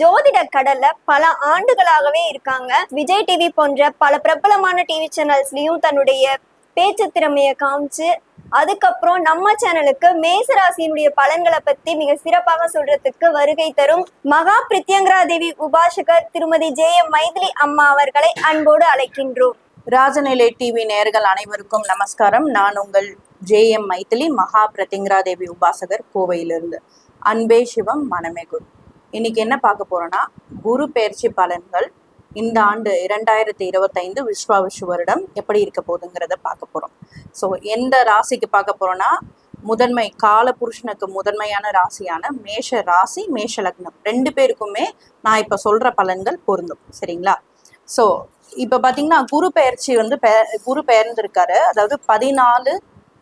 ஜோதிட கடல்ல பல ஆண்டுகளாகவே இருக்காங்க. விஜய் டிவி போன்ற பல பிரபலமான டிவி சேனல்ஸ்லயும் தன்னுடைய பேச்சு திறமைய காமிச்சு அதுக்கப்புறம் நம்ம சேனலுக்கு மேசராசியினுடைய பலன்களை பத்தி மிக சிறப்பாக சொல்றதுக்கு வருகை தரும் மகா பிரித்யங்கரா தேவி உபாசகர் திருமதி ஜே எம் மைதிலி அம்மா அவர்களை அன்போடு அழைக்கின்றோம். ராஜநிலை டிவி நேயர்கள் அனைவருக்கும் நமஸ்காரம். நான் உங்கள் ஜே எம் மைத்திலி மகா பிரத்யங்கரா தேவி உபாசகர் கோவையிலிருந்து. அன்பே சிவம் மனமே குரு. இன்னைக்கு என்ன பார்க்க போறோம்னா குரு பயிற்சி பலன்கள் இந்த ஆண்டு இரண்டாயிரத்தி இருபத்தைந்து விஸ்வாவிஷு வருடம் எப்படி இருக்க போகுதுங்கிறத பார்க்க போறோம். ஸோ எந்த ராசிக்கு பார்க்க போறோம்னா முதன்மை கால புருஷனுக்கு முதன்மையான ராசியான மேஷ ராசி மேஷ லக்னம். ரெண்டு பேருக்குமே நான் இப்போ சொல்ற பலன்கள் பொருந்தும். சரிங்களா? ஸோ இப்போ பார்த்தீங்கன்னா குரு பெயர்ச்சி வந்து பெ- குரு பெயர்ந்திருக்காரு. அதாவது பதினாலு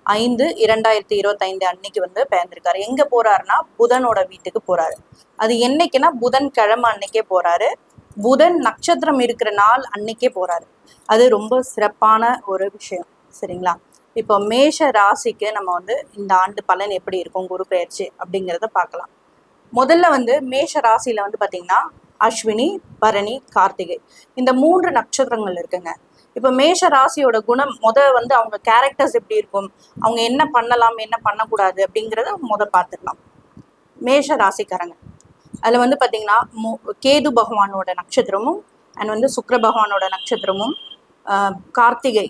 ஐந்து இரண்டாயிரத்தி இருபத்தைந்து அன்னைக்கு வந்து பயந்திருக்காரு எங்க போறாருன்னா புதனோட வீட்டுக்கு போறாரு. அது என்னைக்குன்னா புதன் கிழமை அன்னைக்கே போறாரு. புதன் நட்சத்திரம் இருக்கிற நாள் அன்னைக்கே போறாரு. அது ரொம்ப சிறப்பான ஒரு விஷயம். சரிங்களா? இப்போ மேஷ ராசிக்கு நம்ம வந்து இந்த ஆண்டு பலன் எப்படி இருக்கும்? குரு பெயர்ச்சி அப்படிங்கிறத பார்க்கலாம். முதல்ல வந்து மேஷ ராசியில வந்து பாத்தீங்கன்னா அஸ்வினி பரணி கார்த்திகை. இந்த மூன்று நட்சத்திரங்கள் இருக்குங்க. இப்போ மேஷ ராசியோட குணம் முத வந்து அவங்க கேரக்டர்ஸ் எப்படி இருக்கும்? அவங்க என்ன பண்ணலாம் என்ன பண்ணக்கூடாது அப்படிங்கிறத முத பார்த்துக்கலாம். மேஷ ராசிக்காரங்க அதில் வந்து பார்த்தீங்கன்னா மு- கேது பகவானோட நட்சத்திரமும் அண்ட் வந்து சுக்கர பகவானோட நட்சத்திரமும் கார்த்திகை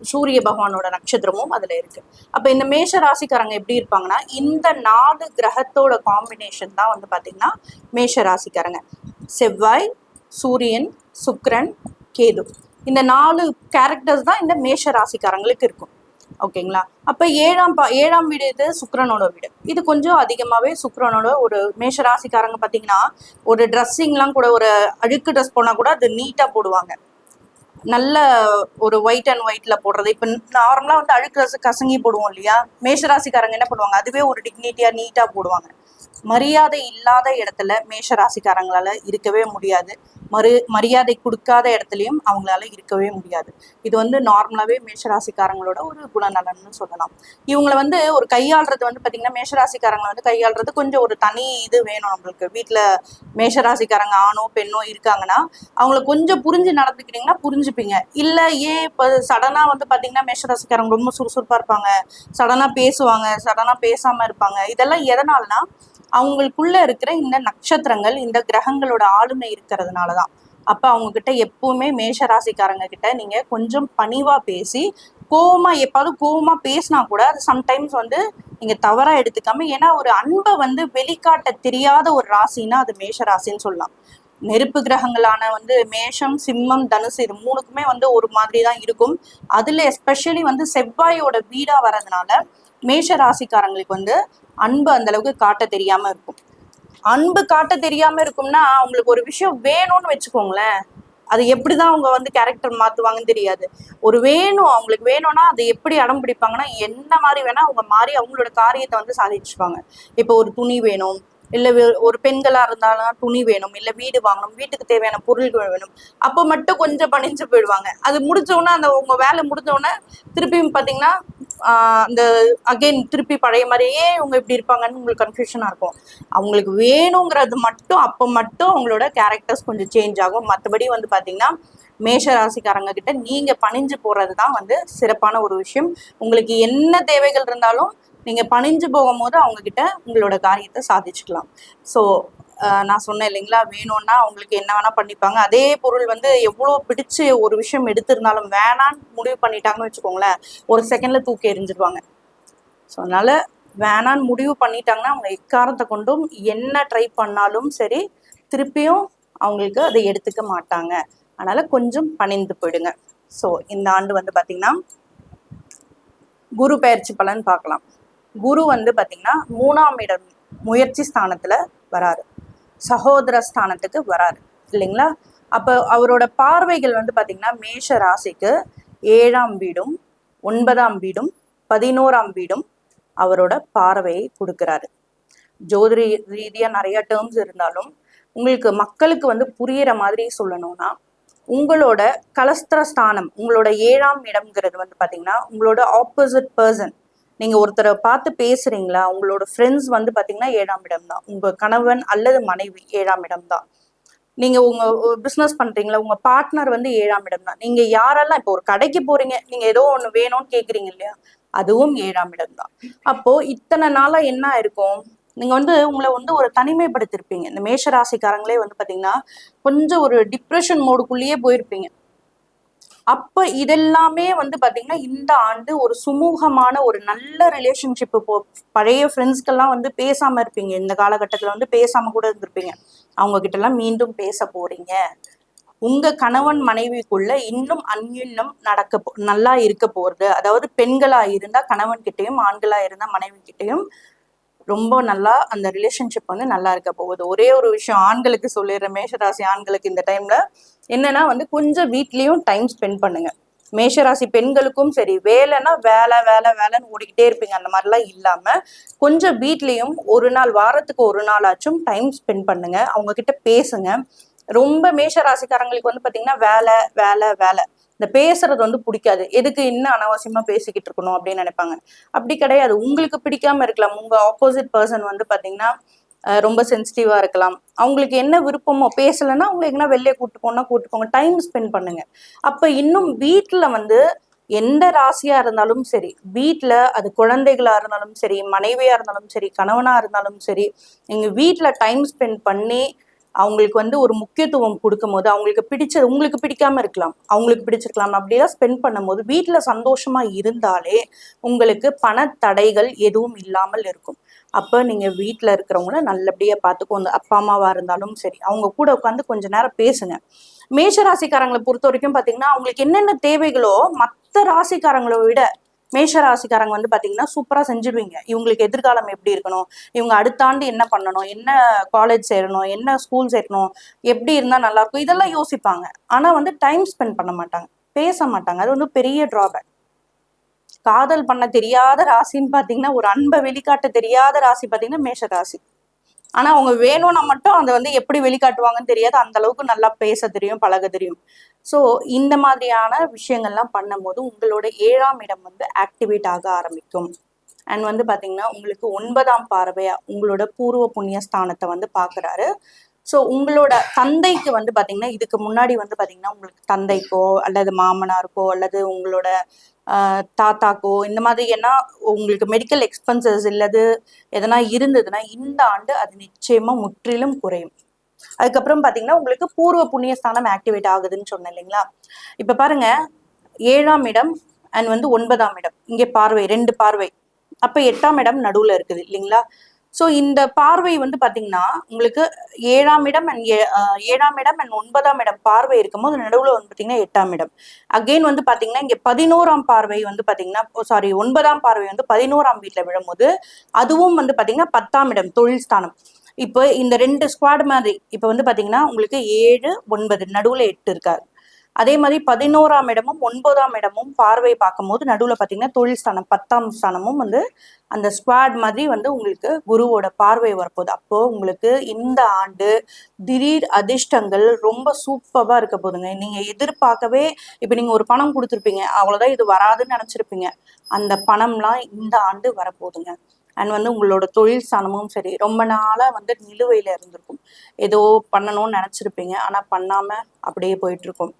சூரிய பகவானோட நட்சத்திரமும் அதில் இருக்கு. அப்போ இந்த மேஷ ராசிக்காரங்க எப்படி இருப்பாங்கன்னா இந்த நாலு கிரகத்தோட காம்பினேஷன் தான் வந்து பார்த்தீங்கன்னா மேஷ ராசிக்காரங்க செவ்வாய் சூரியன் சுக்ரன் கேது. இந்த நாலு கேரக்டர்ஸ் தான் இந்த மேஷ ராசிக்காரங்களுக்கு இருக்கும். ஓகேங்களா அப்ப ஏழாம் பா ஏழாம் வீடு இது சுக்கிரனோட வீடு. இது கொஞ்சம் அதிகமாவே சுக்கரனோட ஒரு மேஷ ராசிக்காரங்க பாத்தீங்கன்னா ஒரு ட்ரெஸ்ஸிங்லாம் கூட ஒரு அழுக்கு ட்ரெஸ் போனா கூட அது நீட்டா போடுவாங்க. நல்ல ஒரு ஒயிட் அண்ட் ஒயிட்ல போடுறது. இப்போ நார்மலா வந்து அழுக்கு ட்ரெஸ் கசங்கி போடுவோம் இல்லையா? மேஷராசிக்காரங்க என்ன பண்ணுவாங்க? அதுவே ஒரு டிக்னிட்டியா நீட்டா போடுவாங்க. மரியாதை இல்லாத இடத்துல மேஷ ராசிக்காரங்களால இருக்கவே முடியாது. மறு மரியாதை கொடுக்காத இடத்துலையும் அவங்களால இருக்கவே முடியாது. இது வந்து நார்மலாவே மேஷராசிக்காரங்களோட ஒரு குணநலன்னு சொல்லலாம். இவங்களை வந்து ஒரு கையாளுறது வந்து பாத்தீங்கன்னா மேஷராசிக்காரங்களை வந்து கையாளுறது கொஞ்சம் ஒரு தனி இது வேணும் நம்மளுக்கு. வீட்டுல மேஷராசிக்காரங்க ஆணோ பெண்ணோ இருக்காங்கன்னா அவங்கள கொஞ்சம் புரிஞ்சு நடந்துக்கிட்டீங்கன்னா புரிஞ்சுப்பீங்க. இல்ல ஏன் இப்போ சடனா வந்து பாத்தீங்கன்னா மேஷராசிக்காரங்க ரொம்ப சுறுசுறுப்பா இருப்பாங்க. சடனா பேசுவாங்க சடனா பேசாம இருப்பாங்க. இதெல்லாம் எதனால்னா அவங்களுக்குள்ள இருக்கிற இந்த நட்சத்திரங்கள் இந்த கிரகங்களோட ஆளுமை இருக்கிறதுனாலதான். அப்ப அவங்க கிட்ட எப்பவுமே மேஷ ராசிக்காரங்க கிட்ட நீங்க கொஞ்சம் பணிவா பேசி கோவமா எப்பாவது கோவமா பேசினா கூட அது சம்டைம்ஸ் வந்து நீங்க தவறா எடுத்துக்காம ஏன்னா ஒரு அன்பை வந்து வெளிக்காட்ட தெரியாத ஒரு ராசின்னா அது மேஷ ராசின்னு சொல்லலாம். நெருப்பு கிரகங்களான வந்து மேஷம் சிம்மம் தனுசு இது மூணுக்குமே வந்து ஒரு மாதிரி தான் இருக்கும். அதுல எஸ்பெஷலி வந்து செவ்வாயோட வீடா வர்றதுனால மேஷ ராசிக்காரங்களுக்கு வந்து அன்பு அந்த அளவுக்கு காட்ட தெரியாம இருக்கும். அன்பு காட்ட தெரியாம இருக்கும்னா அவங்களுக்கு ஒரு விஷயம் வேணும்னு வச்சுக்கோங்களேன். அது எப்படிதான் அவங்க வந்து கேரக்டர் மாத்துவாங்கன்னு தெரியாது. ஒரு வேணும் அவங்களுக்கு வேணும்னா அதை எப்படி அடம் பிடிப்பாங்கன்னா என்ன மாதிரி வேணா அவங்க மாறி அவங்களோட காரியத்தை வந்து சாதிச்சுப்பாங்க. இப்போ ஒரு துணி வேணும் இல்ல ஒரு பெண்களா இருந்தாலும் துணி வேணும் இல்ல வீடு வாங்கணும் வீட்டுக்கு தேவையான பொருள்கள் வேணும். அப்போ மட்டும் கொஞ்சம் பணிஞ்சு போயிடுவாங்க. அது முடிஞ்ச உடனே அந்த உங்க வேலை முடிஞ்ச உடனே திருப்பியும் பாத்தீங்கன்னா அந்த அகைன் திருப்பி பழைய மாதிரியே இவங்க இப்படி இருப்பாங்கன்னு உங்களுக்கு கன்ஃபியூஷனா இருக்கும். அவங்களுக்கு வேணுங்கிறது மட்டும் அப்போ மட்டும் அவங்களோட கேரக்டர்ஸ் கொஞ்சம் சேஞ்ச் ஆகும். மற்றபடி வந்து பாத்தீங்கன்னா மேஷ ராசிக்காரங்க கிட்ட நீங்க பணிஞ்சு போறது தான் வந்து சிறப்பான ஒரு விஷயம். உங்களுக்கு என்ன தேவைகள் இருந்தாலும் நீங்க பணிஞ்சு போகும்போது அவங்க கிட்ட உங்களோட காரியத்தை சாதிச்சுக்கலாம். ஸோ நான் சொன்னேன் இல்லைங்களா வேணும்னா அவங்களுக்கு என்ன வேணா பண்ணிப்பாங்க. அதே பொருள் வந்து எவ்வளோ பிடிச்சு ஒரு விஷயம் எடுத்திருந்தாலும் வேணான்னு முடிவு பண்ணிட்டாங்கன்னு வச்சுக்கோங்களேன் ஒரு செகண்ட்ல தூக்கி எறிஞ்சிருவாங்க. ஸோ அதனால வேணான்னு முடிவு பண்ணிட்டாங்கன்னா அவங்க எக்காரத்தை கொண்டும் என்ன ட்ரை பண்ணாலும் சரி திருப்பியும் அவங்களுக்கு அதை எடுத்துக்க மாட்டாங்க. அதனால கொஞ்சம் பணிந்து போயிடுங்க. ஸோ இந்த ஆண்டு வந்து பார்த்தீங்கன்னா குரு பயிற்சி பலன் பார்க்கலாம். குரு வந்து பார்த்தீங்கன்னா மூணாம் இடம் முயற்சி ஸ்தானத்தில் வராரு. சகோதர ஸ்தானத்துக்கு வராரு. இல்லைங்களா? அப்போ அவரோட பார்வைகள் வந்து பார்த்தீங்கன்னா மேஷ ராசிக்கு ஏழாம் வீடும் ஒன்பதாம் வீடும் பதினோராம் வீடும் அவரோட பார்வையை கொடுக்குறாரு. ஜோதிட ரீதியாக நிறைய டேர்ம்ஸ் இருந்தாலும் உங்களுக்கு மக்களுக்கு வந்து புரியிற மாதிரி சொல்லணும்னா உங்களோட கலஸ்திர ஸ்தானம் உங்களோட ஏழாம் இடம்ங்கிறது வந்து பார்த்தீங்கன்னா உங்களோட ஆப்போசிட் பர்சன் நீங்க ஒருத்தரை பார்த்து பேசுறீங்களா? உங்களோட ஃப்ரெண்ட்ஸ் வந்து பாத்தீங்கன்னா ஏழாம் இடம் தான். உங்க கணவன் அல்லது மனைவி ஏழாம் இடம் தான். நீங்க உங்க பிசினஸ் பண்றீங்களா? உங்க பார்ட்னர் வந்து ஏழாம் இடம் தான். நீங்க யாரெல்லாம் இப்போ ஒரு கடைக்கு போறீங்க நீங்க ஏதோ ஒண்ணு வேணும்னு கேக்குறீங்க இல்லையா? அதுவும் ஏழாம் இடம் தான். அப்போ இத்தனை நாளா என்ன இருக்கும் நீங்க வந்து உங்களை வந்து ஒரு தனிமைப்படுத்திருப்பீங்க. இந்த மேஷ ராசிக்காரங்களே வந்து பாத்தீங்கன்னா கொஞ்சம் ஒரு டிப்ரெஷன் மோடுக்குள்ளேயே போயிருப்பீங்க. அப்ப இதெல்லாமே வந்து பாத்தீங்கன்னா இந்த ஆண்டு ஒரு சுமூகமான ஒரு நல்ல ரிலேஷன்ஷிப் போ பழைய ஃப்ரெண்ட்ஸ்க்கெல்லாம் வந்து பேசாம இருப்பீங்க. இந்த காலகட்டத்துல வந்து பேசாம கூட இருந்திருப்பீங்க. அவங்க கிட்ட எல்லாம் மீண்டும் பேச போறீங்க. உங்க கணவன் மனைவிக்குள்ள இன்னும் அந்யுன்னம் நடக்க போ- நல்லா இருக்க போறது. அதாவது பெண்களா இருந்தா கணவன் கிட்டயும் ஆண்களா இருந்தா மனைவி கிட்டயும் ரொம்ப நல்லா அந்த ரிலேஷன்ஷிப் வந்து நல்லா இருக்க போகுது. ஒரே ஒரு விஷயம் ஆண்களுக்கு சொல்லிடுறேன் மேஷராசி ஆண்களுக்கு இந்த டைம்ல என்னன்னா வந்து கொஞ்சம் வீட்லயும் டைம் ஸ்பெண்ட் பண்ணுங்க. மேஷராசி பெண்களுக்கும் சரி வேலைன்னா வேலை வேலை வேலைன்னு ஓடிக்கிட்டே இருப்பீங்க. அந்த மாதிரிலாம் இல்லாம கொஞ்சம் வீட்லயும் ஒரு நாள் வாரத்துக்கு ஒரு நாளாச்சும் டைம் ஸ்பெண்ட் பண்ணுங்க. அவங்க கிட்ட பேசுங்க. ரொம்ப மேஷ ராசிக்காரங்களுக்கு வந்து பாத்தீங்கன்னா வேலை வேலை வேலை. இந்த பேசுறது வந்து பிடிக்காது. எதுக்கு இன்னும் அனாவசியமா பேசிக்கிட்டு இருக்கணும் அப்படின்னு நினைப்பாங்க. அப்படி கிடையாது. உங்களுக்கு பிடிக்காம இருக்கலாம். உங்க ஆப்போசிட் பர்சன் வந்து பாத்தீங்கன்னா ரொம்ப சென்சிட்டிவா இருக்கலாம். அவங்களுக்கு என்ன விருப்பமோ பேசலைன்னா அவங்களை எங்கன்னா வெளியே கூட்டு போனா கூட்டு போங்க. டைம் ஸ்பெண்ட் பண்ணுங்க. அப்ப இன்னும் வீட்டுல வந்து எந்த ராசியா இருந்தாலும் சரி வீட்டில் அது குழந்தைகளா இருந்தாலும் சரி மனைவியா இருந்தாலும் சரி கணவனா இருந்தாலும் சரி எங்க வீட்டில் டைம் ஸ்பெண்ட் பண்ணி அவங்களுக்கு வந்து ஒரு முக்கியத்துவம் கொடுக்கும் போது அவங்களுக்கு பிடிச்சது உங்களுக்கு பிடிக்காம இருக்கலாம். அவங்களுக்கு பிடிச்சிருக்கலாம். அப்படிலாம் ஸ்பெண்ட் பண்ணும்போது வீட்டில் சந்தோஷமா இருந்தாலே உங்களுக்கு பண தடைகள் எதுவும் இல்லாமல் இருக்கும். அப்போ நீங்கள் வீட்டில் இருக்கிறவங்கள நல்லபடியாக பார்த்துக்கோங்க அப்பா அம்மாவாக இருந்தாலும் சரி அவங்க கூட உட்காந்து கொஞ்ச நேரம் பேசுங்க. மேஷ ராசிக்காரங்களை பொறுத்த வரைக்கும் பார்த்தீங்கன்னா அவங்களுக்கு என்னென்ன தேவைகளோ மற்ற ராசிக்காரங்களை விட மேஷ ராசிக்காரங்க வந்து பாத்தீங்கன்னா சூப்பரா செஞ்சிருவீங்க இவங்களுக்கு எதிர்காலம் எப்படி இருக்கணும்? இவங்க அடுத்த ஆண்டு என்ன பண்ணணும்? என்ன காலேஜ் சேரணும்? என்ன ஸ்கூல் சேரணும்? எப்படி இருந்தா நல்லா இருக்கும்? இதெல்லாம் யோசிப்பாங்க. ஆனா வந்து டைம் ஸ்பெண்ட் பண்ண மாட்டாங்க. பேச மாட்டாங்க. அது வந்து பெரிய டிராபேக் காதல் பண்ண தெரியாத ராசின்னு பாத்தீங்கன்னா ஒரு அன்பை வெளிக்காட்ட தெரியாத ராசி பாத்தீங்கன்னா மேஷ ராசி ஆனா அவங்க வேணும்னா மட்டும் அதை வந்து எப்படி வெளிக்காட்டுவாங்கன்னு தெரியாது. அந்த அளவுக்கு நல்லா பேச தெரியும் பழக தெரியும். ஸோ இந்த மாதிரியான விஷயங்கள்லாம் பண்ணும்போது உங்களோட ஏழாம் இடம் வந்து ஆக்டிவேட் ஆக ஆரம்பிக்கும். அண்ட் வந்து பாத்தீங்கன்னா உங்களுக்கு ஒன்பதாம் பார்வையா உங்களோட பூர்வ புண்ணிய ஸ்தானத்தை வந்து பாக்குறாரு. ஸோ உங்களோட தந்தைக்கு வந்து பாத்தீங்கன்னா இதுக்கு முன்னாடி வந்து பாத்தீங்கன்னா உங்களுக்கு தந்தைக்கோ அல்லது மாமனாருக்கோ அல்லது உங்களோட தாத்தாக்கோ இந்த மாதிரி ஏன்னா உங்களுக்கு மெடிக்கல் எக்ஸ்பென்சஸ் இல்லது எதனா இருந்ததுன்னா இந்த ஆண்டு அது நிச்சயமா முற்றிலும் குறையும். அதுக்கப்புறம் பாத்தீங்கன்னா உங்களுக்கு பூர்வ புண்ணிய ஸ்தானம் ஆக்டிவேட் ஆகுதுன்னு சொன்னேன் இல்லைங்களா? இப்ப பாருங்க ஏழாம் இடம் அண்ட் வந்து ஒன்பதாம் இடம். இங்கே பார்வை ரெண்டு பார்வை. அப்ப எட்டாம் இடம் நடுவுல இருக்குது இல்லைங்களா? ஸோ இந்த பார்வை வந்து பார்த்தீங்கன்னா உங்களுக்கு ஏழாம் இடம் அண்ட் ஏழாம் இடம் அண்ட் ஒன்பதாம் இடம் பார்வை இருக்கும்போது நடுவில் வந்து பார்த்தீங்கன்னா எட்டாம் இடம். அகைன் வந்து பார்த்தீங்கன்னா இங்கே பதினோராம் பார்வை வந்து பார்த்தீங்கன்னா சாரி ஒன்பதாம் பார்வை வந்து பதினோராம் வீட்டில் விழும்போது அதுவும் வந்து பார்த்தீங்கன்னா பத்தாம் இடம் தொழில் ஸ்தானம். இப்போ இந்த ரெண்டு ஸ்குவாட் மாதிரி இப்போ வந்து பார்த்தீங்கன்னா உங்களுக்கு ஏழு ஒன்பது நடுவில் எட்டு இருக்காது அதே மாதிரி பதினோராம் இடமும் ஒன்பதாம் இடமும் பார்வை பார்க்கும்போது நடுவில் பார்த்தீங்கன்னா தொழில் ஸ்தானம் பத்தாம் ஸ்தானமும் வந்து அந்த ஸ்குவாட் மாதிரி வந்து உங்களுக்கு குருவோட பார்வை வரப்போகுது. அப்போ உங்களுக்கு இந்த ஆண்டு திடீர் அதிர்ஷ்டங்கள் ரொம்ப சூப்பராக இருக்க போதுங்க நீங்க எதிர்பார்க்கவே இப்போ நீங்க ஒரு பணம் கொடுத்துருப்பீங்க அவ்வளோதான் இது வராதுன்னு நினைச்சிருப்பீங்க. அந்த பணம்லாம் இந்த ஆண்டு வரப்போகுதுங்க. அண்ட் வந்து உங்களோட தொழில் ஸ்தானமும் சரி ரொம்ப நாளாக வந்து நிலுவையில் இருந்திருக்கும். ஏதோ பண்ணணும்னு நினச்சிருப்பீங்க ஆனால் பண்ணாமல் அப்படியே போயிட்டுருக்கும்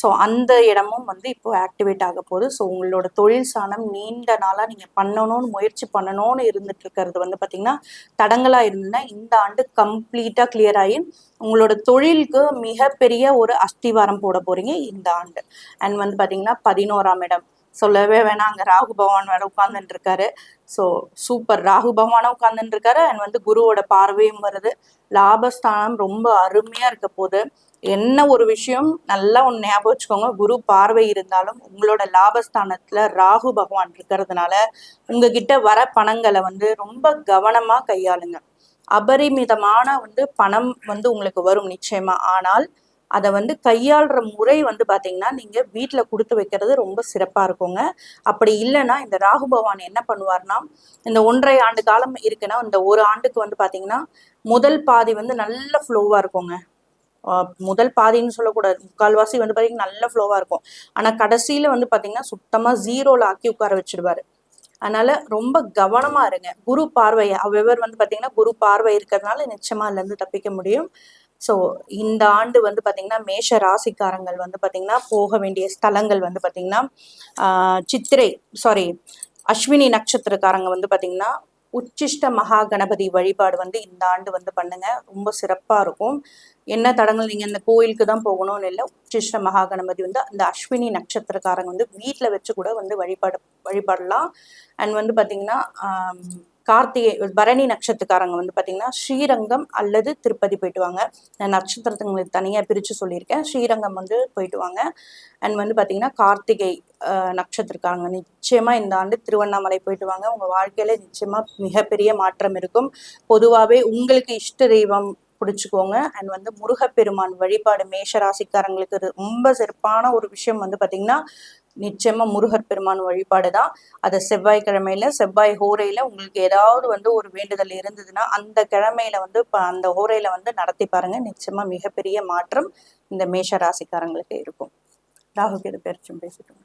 ஸோ அந்த இடமும் வந்து இப்போ ஆக்டிவேட் ஆக போகுது. ஸோ உங்களோட தொழில் சாணம் நீண்ட நாளாக நீங்கள் பண்ணணும்னு முயற்சி பண்ணணும்னு இருந்துட்டு இருக்கிறது வந்து பார்த்தீங்கன்னா தடங்களாக இருந்ததுன்னா இந்த ஆண்டு கம்ப்ளீட்டாக கிளியர் ஆகி உங்களோட தொழிலுக்கு மிகப்பெரிய ஒரு அஸ்திவாரம் போட போறீங்க இந்த ஆண்டு. அண்ட் வந்து பார்த்தீங்கன்னா பதினோராம் இடம். சொல்லவே வேணாம் அங்கே ராகு பகவான் வேற உட்கார்ந்துட்டு இருக்காரு. ஸோ சூப்பர் ராகு பகவானும் உட்கார்ந்துட்டு இருக்காரு. அண்ட் வந்து குருவோட பார்வையும் வருது. லாபஸ்தானம் ரொம்ப அருமையா இருக்க போகுது. என்ன ஒரு விஷயம் நல்லா ஒன்று ஞாபகம் வச்சுக்கோங்க. குரு பார்வை இருந்தாலும் உங்களோட லாபஸ்தானத்துல ராகு பகவான் இருக்கிறதுனால உங்ககிட்ட வர பணங்களை வந்து ரொம்ப கவனமா கையாளுங்க. அபரிமிதமான வந்து பணம் வந்து உங்களுக்கு வரும் நிச்சயமா. ஆனால் அதை வந்து கையாளுற முறை வந்து பாத்தீங்கன்னா நீங்க வீட்டில் கொடுத்து வைக்கிறது ரொம்ப சிறப்பா இருக்குங்க. அப்படி இல்லைன்னா இந்த ராகு பகவான் என்ன பண்ணுவார்னா இந்த ஒன்றரை ஆண்டு காலம் இருக்குன்னா இந்த ஒரு ஆண்டுக்கு வந்து பாத்தீங்கன்னா முதல் பாதி வந்து நல்ல ஃப்ளோவா இருக்குங்க. முதல் பாதின்னு சொல்லக்கூடாது. முக்கால்வாசி வந்து பாத்தீங்கன்னா நல்ல ஃப்ளோவா இருக்கும். ஆனா கடைசியில வந்து பாத்தீங்கன்னா சுத்தமா ஜீரோல ஆக்கி உட்கார வச்சிடுவாரு அதனால ரொம்ப கவனமா இருங்க. குரு பார்வை அவர் வந்து பாத்தீங்கன்னா குரு பார்வை இருக்கிறதுனால நிச்சயமா அதுல இருந்து தப்பிக்க முடியும். ஸோ இந்த ஆண்டு வந்து பாத்தீங்கன்னா மேஷ ராசிக்காரங்கள் வந்து பாத்தீங்கன்னா போக வேண்டிய ஸ்தலங்கள் வந்து பாத்தீங்கன்னா சித்திரை சாரி அஸ்வினி நட்சத்திரக்காரங்க வந்து பாத்தீங்கன்னா உச்சிஷ்ட மகா கணபதி வழிபாடு வந்து இந்த ஆண்டு வந்து பண்ணுங்க. ரொம்ப சிறப்பா இருக்கும். என்ன தடங்கள்? நீங்க இந்த கோயிலுக்கு தான் போகணும்னு இல்லை உச்சிஷ்ட மகாகணபதி வந்து அந்த அஸ்வினி நட்சத்திரக்காரங்க வந்து வீட்டில் வச்சு கூட வந்து வழிபாடு வழிபாடலாம். அண்ட் வந்து பாத்தீங்கன்னா கார்த்திகை பரணி நட்சத்திரக்காரங்க வந்து பாத்தீங்கன்னா ஸ்ரீரங்கம் அல்லது திருப்பதி போயிட்டு வாங்க. நான் நட்சத்திரத்துங்களுக்கு தனியாக பிரித்து சொல்லியிருக்கேன். ஸ்ரீரங்கம் வந்து போயிட்டு வாங்க. அண்ட் வந்து பாத்தீங்கன்னா கார்த்திகை நட்சத்திரக்காரங்க நிச்சயமா இந்த ஆண்டு திருவண்ணாமலை போயிட்டு வாங்க. உங்க வாழ்க்கையில நிச்சயமா மிகப்பெரிய மாற்றம் இருக்கும். பொதுவாகவே உங்களுக்கு இஷ்ட தெய்வம் பிடிச்சிக்கோங்க. அண்ட் வந்து முருகப்பெருமான் வழிபாடு மேஷ ராசிக்காரங்களுக்கு ரொம்ப சிறப்பான ஒரு விஷயம் வந்து பார்த்தீங்கன்னா நிச்சயமா முருகர் பெருமான் வழிபாடு தான். அதை செவ்வாய்க்கிழமையில செவ்வாய் ஹோரையில உங்களுக்கு ஏதாவது வந்து ஒரு வேண்டுதல் இருந்ததுன்னா அந்த கிழமையில வந்து இப்போ அந்த ஹோரையில வந்து நடத்தி பாருங்க. நிச்சயமா மிகப்பெரிய மாற்றம் இந்த மேஷ ராசிக்காரங்களுக்கு இருக்கும். ராகுக்கு இது பேரிச்சும் பேசிட்டோம்.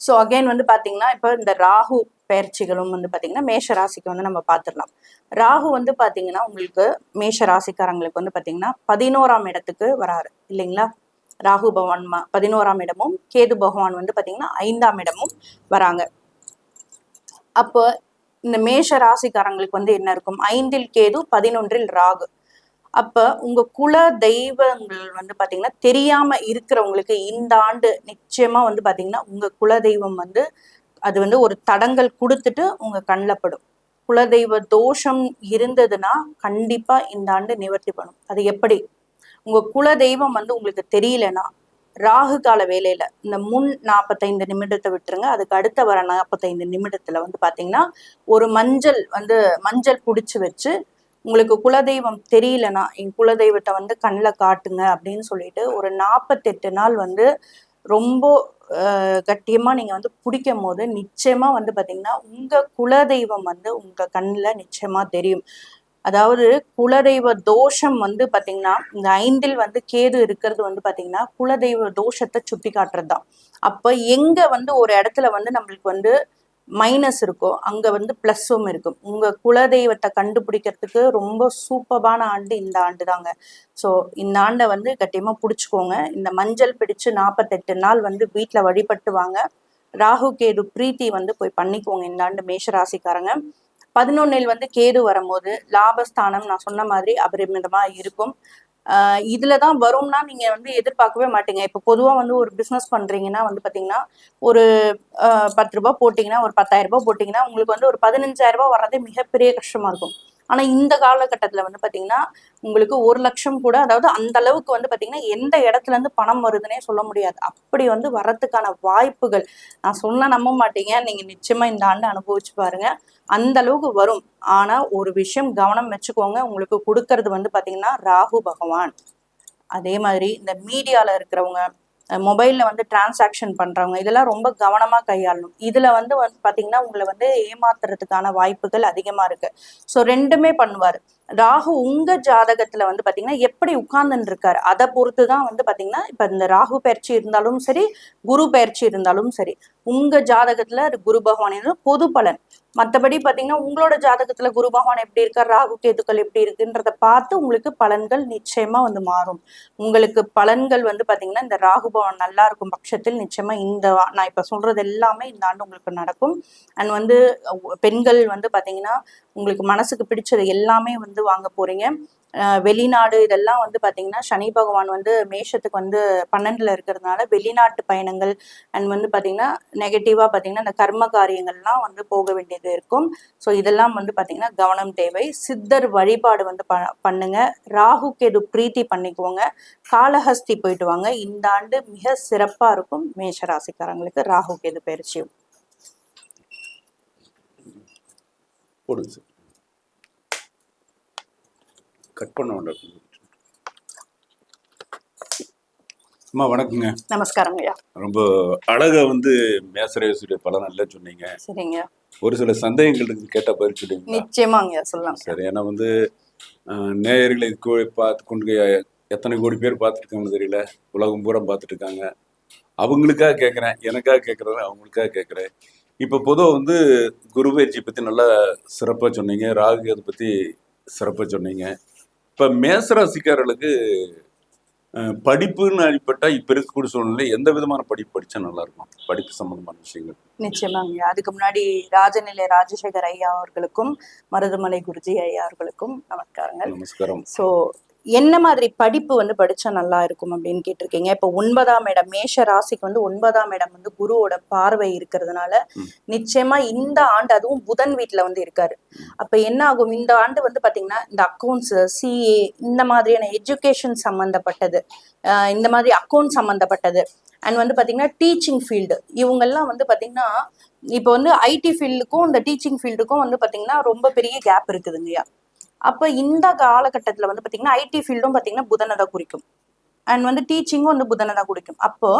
ஸோ அகைன் வந்து பாத்தீங்கன்னா இப்போ இந்த ராகு பயிற்சிகளும் வந்து பாத்தீங்கன்னா மேஷ ராசிக்கு வந்து நம்ம பார்த்துடலாம் ராகு வந்து பாத்தீங்கன்னா உங்களுக்கு மேஷ ராசிக்காரங்களுக்கு வந்து பாத்தீங்கன்னா பதினோராம் இடத்துக்கு வராரு இல்லைங்களா? ராகு பகவான் பதினோராம் இடமும் கேது பகவான் வந்து பாத்தீங்கன்னா ஐந்தாம் இடமும் வராங்க. அப்போ இந்த மேஷ ராசிக்காரங்களுக்கு வந்து என்ன இருக்கும்? ஐந்தில் கேது பதினொன்றில் ராகு. அப்ப உங்க குல தெய்வங்கள் வந்து பாத்தீங்கன்னா தெரியாம இருக்கிறவங்களுக்கு இந்த ஆண்டு நிச்சயமா வந்து பாத்தீங்கன்னா உங்க குல தெய்வம் வந்து அது வந்து ஒரு தடங்கள் கொடுத்துட்டு உங்க கண்ணில் படும். குலதெய்வ தோஷம் இருந்ததுன்னா கண்டிப்பா இந்த ஆண்டு நிவர்த்தி பண்ணும். அது எப்படி? உங்க குல தெய்வம் வந்து உங்களுக்கு தெரியலனா ராகு கால வேலையில இந்த முன் நாற்பத்தைந்து நிமிடத்தை விட்டுருங்க. அதுக்கு அடுத்த வர நாற்பத்தைந்து நிமிடத்துல வந்து பாத்தீங்கன்னா ஒரு மஞ்சள் வந்து மஞ்சள் பிடிச்சி வச்சு உங்களுக்கு குலதெய்வம் தெரியலனா என் குலதெய்வத்தை வந்து கண்ணில் காட்டுங்க அப்படின்னு சொல்லிட்டு ஒரு நாற்பத்தெட்டு நாள் வந்து ரொம்ப கட்டியமாக நீங்கள் வந்து பிடிக்கும் போது நிச்சயமாக வந்து பார்த்திங்கன்னா உங்கள் குலதெய்வம் வந்து உங்கள் கண்ணில் நிச்சயமாக தெரியும். அதாவது குலதெய்வ தோஷம் வந்து பார்த்தீங்கன்னா இந்த ஐந்தில் வந்து கேது இருக்கிறது வந்து பார்த்தீங்கன்னா குலதெய்வ தோஷத்தை சுட்டி காட்டுறது தான் அப்போ எங்கே வந்து ஒரு இடத்துல வந்து நம்மளுக்கு வந்து மைனஸ் இருக்கோ அங்கே வந்து ப்ளஸ்ஸும் இருக்கும். உங்க குலதெய்வத்தை கண்டுபிடிக்கிறதுக்கு ரொம்ப சூப்பரான ஆண்டு இந்த ஆண்டு தாங்க ஸோ இந்த ஆண்டை வந்து கட்டியமாக பிடிச்சிக்கோங்க. இந்த மஞ்சள் பிடிச்சு நாற்பத்தெட்டு நாள் வந்து வீட்டில் வழிபட்டு வாங்க. ராகு கேது பிரீத்தி வந்து போய் பண்ணிக்கோங்க இந்த ஆண்டு மேஷ ராசிக்காரங்க பதினொன்னில் வந்து கேது வரும்போது லாபஸ்தானம் நான் சொன்ன மாதிரி அபரிமிதமாக இருக்கும். இதுல தான் வரும்னா நீங்க வந்து எதிர்பார்க்கவே மாட்டீங்க. இப்போ பொதுவா வந்து ஒரு பிசினஸ் பண்றீங்கன்னா வந்து பாத்தீங்கன்னா ஒரு பத்து ரூபாய் போட்டீங்கன்னா ஒரு பத்தாயிரம் ரூபாய் போட்டீங்கன்னா உங்களுக்கு வந்து ஒரு பதினஞ்சாயிரம் ரூபாய் வர்றதே மிகப்பெரிய கஷ்டமா இருக்கும். ஆனா இந்த காலகட்டத்துல வந்து பாத்தீங்கன்னா உங்களுக்கு ஒரு லட்சம் கூட அதாவது அந்த அளவுக்கு வந்து பாத்தீங்கன்னா எந்த இடத்துல இருந்து பணம் வருதுன்னே சொல்ல முடியாது. அப்படி வந்து வர்றதுக்கான வாய்ப்புகள் நான் சொன்னா நம்ப மாட்டீங்க. நீங்க நிச்சயமா இந்த ஆண்டு அனுபவிச்சு பாருங்க. அந்த அளவுக்கு வரும். ஆனா ஒரு விஷயம் கவனம் வச்சுக்கோங்க. உங்களுக்கு கொடுக்கறது வந்து பாத்தீங்கன்னா ராகு பகவான். அதே மாதிரி இந்த மீடியால இருக்கிறவங்க மொபைல்ல வந்து டிரான்சாக்ஷன் பண்றவங்க இதெல்லாம் ரொம்ப கவனமா கையாளணும். இதுல வந்து வந்து பாத்தீங்கன்னா உங்களை வந்து ஏமாத்துறதுக்கான வாய்ப்புகள் அதிகமா இருக்கு. ஸோ ரெண்டுமே பண்ணுவாரு. ராகு உங்க ஜாதகத்துல வந்து பாத்தீங்கன்னா எப்படி உட்கார்ந்துட்டு இருக்காரு அதை பொறுத்து தான் வந்து பாத்தீங்கன்னா இப்ப இந்த ராகு பயிற்சி இருந்தாலும் சரி குரு பயிற்சி இருந்தாலும் சரி உங்க ஜாதகத்துல அது குரு பகவான் பொது பலன். மத்தபடி பாத்தீங்கன்னா உங்களோட ஜாதகத்துல குரு பகவான் எப்படி இருக்கார் ராகு கேதுக்கள் எப்படி இருக்குன்றத பார்த்து உங்களுக்கு பலன்கள் நிச்சயமா வந்து மாறும். உங்களுக்கு பலன்கள் வந்து பாத்தீங்கன்னா இந்த ராகு பகவான் நல்லா இருக்கும் பட்சத்தில் நிச்சயமா இந்த நான் இப்ப சொல்றது எல்லாமே இந்த ஆண்டு உங்களுக்கு நடக்கும். அண்ட் வந்து பெண்கள் வந்து பாத்தீங்கன்னா உங்களுக்கு மனசுக்கு பிடிச்சது எல்லாமே வந்து வாங்க போறீங்க. வெளிநாடு இதெல்லாம் வந்து பாத்தீங்கன்னா சனி பகவான் வந்து மேஷத்துக்கு வந்து பன்னெண்டுல இருக்கிறதுனால வெளிநாட்டு பயணங்கள் அண்ட் வந்து பாத்தீங்கன்னா நெகட்டிவா பாத்தீங்கன்னா இந்த கர்ம காரியங்கள்லாம் வந்து போக வேண்டியது இருக்கும். ஸோ இதெல்லாம் வந்து பாத்தீங்கன்னா கவனம் தேவை. சித்தர் வழிபாடு வந்து ப- பண்ணுங்க. ராகு கேது பிரீத்தி பண்ணிக்குவோங்க காளஹஸ்தி போயிட்டு வாங்க. இந்த ஆண்டு மிக சிறப்பா இருக்கும் மேஷ ராசிக்காரங்களுக்கு ராகு கேது பயிற்சியும். போடுங்க சார். கட் பண்ண வேண்டாம். அம்மா வணக்கங்க. நமஸ்காரம் ஐயா ரொம்ப அழகா வந்து மேசரேசுடைய பலன் நல்லா சொன்னீங்க. சரிங்க. ஒரு சில சந்தேகங்களுக்கு கேட்ட பதில் சொல்லுவீங்களா? நிச்சயமாங்க சொல்லலாம். சரி ஏன்னா வந்து நேயர்களை பார்த்து கொண்டு எத்தனை கோடி பேர் பார்த்துருக்காங்கன்னு தெரியல. உலகம் பூரா பார்த்துட்டு இருக்காங்க அவங்களுக்காக கேட்குறேன் எனக்காக கேட்குறேன் அவங்களுக்காக கேட்குறேன் இப்போ பொதுவாக வந்து குரு பயிற்சி பற்றி நல்லா சிறப்பாக சொன்னீங்க. ராகு அதை பற்றி சிறப்பாக சொன்னீங்க. இப்போ மேசராசிக்காரர்களுக்கு படிப்புன்னு அடிப்பட்டா இப்போ இருக்கக்கூடிய சூழ்நிலை எந்த விதமான படிப்பு படித்தா நல்லா இருக்கும்? படிப்பு சம்பந்தமான விஷயங்கள். நிச்சயமாங்க. அதுக்கு முன்னாடி ராஜநிலை ராஜசேகர் ஐயா அவர்களுக்கும் மருதமலை குருஜி ஐயா அவர்களுக்கும் நமஸ்காரங்கள். நமஸ்காரம். ஸோ என்ன மாதிரி படிப்பு வந்து படிச்சா நல்லா இருக்கும் அப்படின்னு கேட்டிருக்கீங்க? இப்போ ஒன்பதாம் இடம் மேஷ ராசிக்கு வந்து ஒன்பதாம் இடம் வந்து குருவோட பார்வை இருக்கிறதுனால. நிச்சயமா இந்த ஆண்டு அதுவும் புதன் வீட்டுல வந்து இருக்காரு. அப்ப என்ன ஆகும்? இந்த ஆண்டு வந்து பாத்தீங்கன்னா இந்த அக்கௌண்ட்ஸ் சிஏ இந்த மாதிரியான எஜுகேஷன் சம்பந்தப்பட்டது ஆஹ் இந்த மாதிரி அக்கௌண்ட் சம்பந்தப்பட்டது. அண்ட் வந்து பாத்தீங்கன்னா டீச்சிங் ஃபீல்டு இவங்கெல்லாம் வந்து பாத்தீங்கன்னா இப்போ வந்து ஐடி ஃபீல்டுக்கும் இந்த டீச்சிங் ஃபீல்டுக்கும் வந்து பாத்தீங்கன்னா ரொம்ப பெரிய கேப் இருக்குதுங்கய்யா. அப்ப இந்த காலகட்டத்துல வந்து பாத்தீங்கன்னா ஐடி ஃபீல்டும் பாத்தீங்கன்னா புதனை தான் குறிக்கும். அண்ட் வந்து டீச்சிங்கும் வந்து புதனை தான் குறிக்கும். அப்போ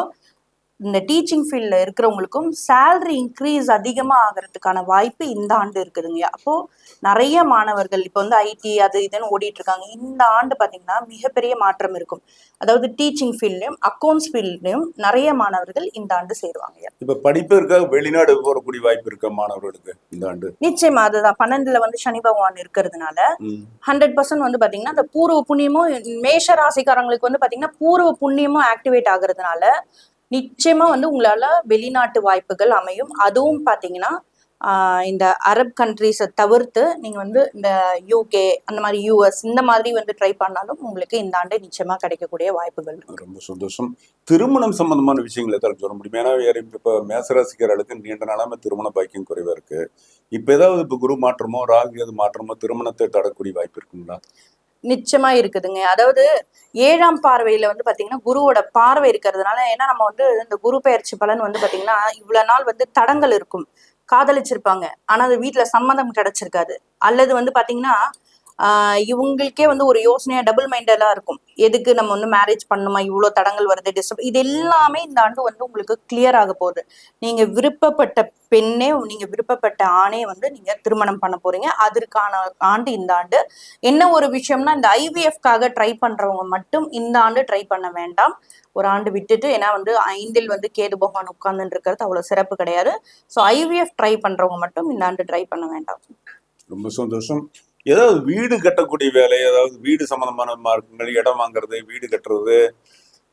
இந்த டீச்சிங் ஃபீல்ட்ல இருக்கிறவங்களுக்கும் salary இன்க்ரீஸ் அதிகமா ஆகிறதுக்கான வாய்ப்பு இந்த ஆண்டு இருக்குதுங்க அப்போ நிறைய மாணவர்கள் இப்போ வந்து ஐடி அது இதுன்னு ஓடிட்டு இருக்காங்க இந்த ஆண்டு பாத்தீங்கன்னா மிகப்பெரிய மாற்றம் இருக்கும். அதாவது டீச்சிங் ஃபீல்ட்லயும் அக்கௌண்ட்ஸ் ஃபீல்ட்லயும் நிறைய மாணவர்கள் இந்த ஆண்டு சேருவாங்க இப்போ படிப்பிற்காக வெளிநாடு போகக்கூடிய வாய்ப்பு இருக்க மாணவர்களுக்கு இந்த ஆண்டு? நிச்சயமா அதுதான். பன்னெண்டுல வந்து சனி பகவான் இருக்கிறதுனால. ஹண்ட்ரட் பர்சன்ட் வந்து பாத்தீங்கன்னா அந்த பூர்வ புண்ணியமும் மேஷ ராசிக்காரங்களுக்கு வந்து பாத்தீங்கன்னா பூர்வ புண்ணியமும் ஆக்டிவேட் ஆகுறதுனால நிச்சயமா வந்து உங்களால வெளிநாட்டு வாய்ப்புகள் அமையும். அதுவும் பாத்தீங்கன்னா இந்த அரப் கண்ட்ரீஸை தவிர்த்து நீங்க வந்து இந்த யூகே அந்த மாதிரி யூஎஸ் இந்த மாதிரி வந்து ட்ரை பண்ணாலும் உங்களுக்கு இந்த ஆண்டு நிச்சயமா கிடைக்கக்கூடிய வாய்ப்புகள் ரொம்ப சந்தோஷம். திருமணம் சம்பந்தமான விஷயங்களை ஏதாவது சொல்ல முடியும்? ஏன்னா வேற இப்போ மேசராசிக்காரர்களுக்கு நீண்ட நாளாம திருமண பாக்கியம் குறைவா இருக்கு. இப்போ ஏதாவது இப்போ குரு மாற்றமோ ராகு ஏதாவது மாற்றமோ திருமணத்தை தடக்கூடிய வாய்ப்பு இருக்குங்களா? நிச்சயமா இருக்குதுங்க. அதாவது ஏழாம் பார்வையில வந்து பாத்தீங்கன்னா குருவோட பார்வை இருக்கிறதுனால ஏன்னா நம்ம வந்து இந்த குரு பெயர்ச்சி பலன் வந்து பாத்தீங்கன்னா இவ்வளவு நாள் வந்து தடங்கள் இருக்கும். காதலிச்சிருப்பாங்க. ஆனா அது வீட்டுல சம்மதம் கிடைச்சிருக்காது. அல்லது வந்து பாத்தீங்கன்னா இவங்களுக்கே வந்து ஒரு யோசனையா டபுள் மைண்டெல்லாம் இருக்கும். எதுக்கு நம்ம வந்து மேரேஜ் பண்ணணுமா? இவ்வளோ தடங்கள் வருது டிஸ்டர்ப் இது எல்லாமே இந்த ஆண்டு வந்து உங்களுக்கு கிளியர் ஆக போகுது. நீங்க விருப்பப்பட்ட பெண்ணே நீங்க விருப்பப்பட்ட ஆணே வந்து நீங்க திருமணம் பண்ண போறீங்க. அதற்கான ஆண்டு இந்த ஆண்டு. என்ன ஒரு விஷயம்னா இந்த ஐவிஎஃப்காக ட்ரை பண்றவங்க மட்டும் இந்த ஆண்டு ட்ரை பண்ண வேண்டாம். ஒரு ஆண்டு விட்டுட்டு ஏன்னா வந்து ஐந்தில் வந்து கேது பகவான் உட்கார்ந்துட்டு இருக்கிறது அவ்வளவு சிறப்பு கிடையாது. ஸோ ஐவிஎஃப் ட்ரை பண்றவங்க மட்டும் இந்த ஆண்டு ட்ரை பண்ண வேண்டாம். ரொம்ப சந்தோஷம். ஏதாவது வீடு கட்டக்கூடிய வேலை ஏதாவது வீடு சம்பந்தமான மார்க்கங்கள் இடம் வாங்குறது வீடு கட்டுறது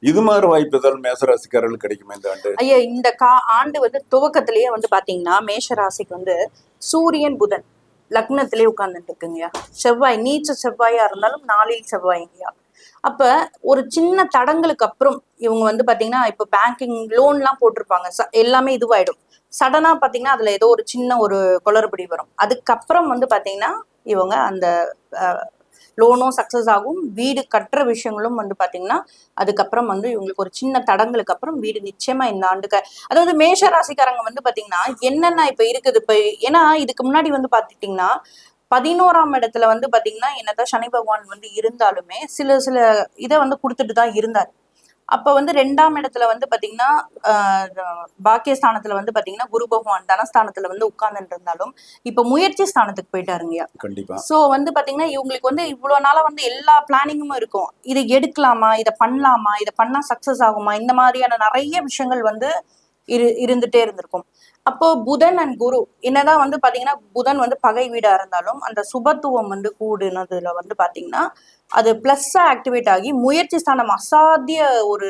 இது மாதிரி வாய்ப்பு ஏதாவது மேசராசிக்காரர்களுக்கு கிடைக்குமா இந்த ஆண்டு? ஐயா இந்த கா ஆண்டு வந்து துவக்கத்திலேயே வந்து பாத்தீங்கன்னா மேஷராசிக்கு வந்து சூரியன் புதன் லக்னத்திலே உட்கார்ந்துட்டு இருக்குங்கய்யா செவ்வாய் நீச்ச செவ்வாயா இருந்தாலும் நாளில் செவ்வாய்ங்கய்யா அப்ப ஒரு சின்ன தடங்களுக்கு அப்புறம் இவங்க வந்து பாத்தீங்கன்னா இப்ப பேங்கிங் எல்லாம் போட்டிருப்பாங்க. ச- எல்லாமே இதுவாயிடும். சடனா பாத்தீங்கன்னா அதுல ஏதோ ஒரு சின்ன ஒரு குளறுபடி வரும். அதுக்கப்புறம் வந்து பாத்தீங்கன்னா இவங்க அந்த லோனும் சக்சஸ் ஆகும். வீடு கட்டுற விஷயங்களும் வந்து பாத்தீங்கன்னா அதுக்கப்புறம் வந்து இவங்களுக்கு ஒரு சின்ன தடங்களுக்கு அப்புறம் வீடு நிச்சயமா இந்த ஆண்டுக்கு அதாவது மேஷ ராசிக்காரங்க வந்து பாத்தீங்கன்னா என்னென்ன இப்ப இருக்குது? இப்ப ஏன்னா இதுக்கு முன்னாடி வந்து பாத்துட்டீங்கன்னா பதினோராம் இடத்துல வந்து பாத்தீங்கன்னா என்னதான் சனி பகவான் வந்து இருந்தாலுமே சில சில இதை வந்து கொடுத்துட்டு தான் இருந்தார். அப்ப வந்து ரெண்டாம் இடத்துல வந்து பாத்தீங்கன்னா பாக்கியஸ்தானத்துல வந்து பாத்தீங்கன்னா குரு பகவான் தனஸ்தானத்துல வந்து உட்கார்ந்துட்டு இருந்தாலும் இப்ப முயற்சி ஸ்தானத்துக்கு போயிட்டாருங்கய்யா கண்டிப்பா. சோ வந்து பாத்தீங்கன்னா இவங்களுக்கு வந்து இவ்வளவு நாளா வந்து எல்லா பிளானிங்கும் இருக்கும். இதை எடுக்கலாமா? இதை பண்ணலாமா? இதை பண்ணா சக்சஸ் ஆகுமா? இந்த மாதிரியான நிறைய விஷயங்கள் வந்து இரு இருந்துட்டே இருந்திருக்கும். அப்போ புதன் அண்ட் குரு என்னதான் வந்து பாத்தீங்கன்னா புதன் வந்து பகை வீடா இருந்தாலும் அந்த சுபத்துவம் வந்து கூடுனதுல வந்து பாத்தீங்கன்னா அது பிளஸ்ஸா ஆக்டிவேட் ஆகி முயற்சி ஸ்தானம் அசாத்திய ஒரு